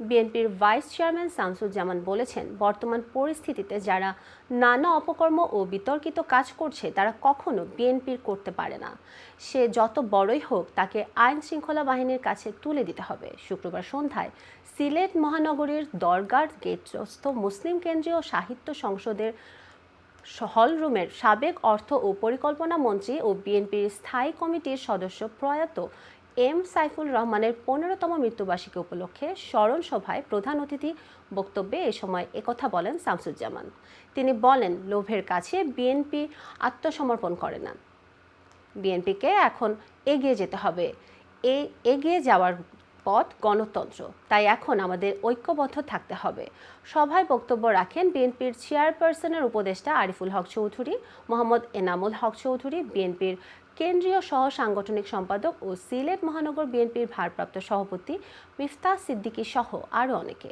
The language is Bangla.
বিএনপির ভাইস চেয়ারম্যান শামসুজ্জামান বলেছেন, বর্তমান পরিস্থিতিতে যারা নানা অপকর্ম ও বিতর্কিত কাজ করছে, তারা কখনো বিএনপির করতে পারে না। সে যত বড়ই হোক, তাকে আইন শৃঙ্খলা বাহিনীর কাছে তুলে দিতে হবে। শুক্রবার সন্ধ্যায় সিলেট মহানগরীর দরগার গেটস্থ মুসলিম কেন্দ্রীয় সাহিত্য সংসদের হল রুমের সাবেক অর্থ ও পরিকল্পনা মন্ত্রী ও বিএনপির স্থায়ী কমিটির সদস্য প্রয়াত এম সাইফুল রহমানের পনেরোতম মৃত্যুবার্ষিকী উপলক্ষে স্মরণ সভায় প্রধান অতিথি বক্তব্যে এ সময় একথা বলেন শামসুজ্জামান। তিনি বলেন, লোভের কাছে বিএনপি আত্মসমর্পণ করে না। বিএনপিকে এখন এগিয়ে যেতে হবে। এ, এগিয়ে যাওয়ার পথ গণতন্ত্র। তাই এখন আমাদের ঐক্যবদ্ধ থাকতে হবে। সভায় বক্তব্য রাখেন বিএনপির চেয়ারপারসনের উপদেষ্টা আরিফুল হক চৌধুরী, মোহাম্মদ এনামুল হক চৌধুরী, বিএনপির কেন্দ্রীয় সহ সাংগঠনিক সম্পাদক ও সিলেট মহানগর বিএনপির ভারপ্রাপ্ত সভাপতি মিফতা সিদ্দিকী সহ আরও অনেকে।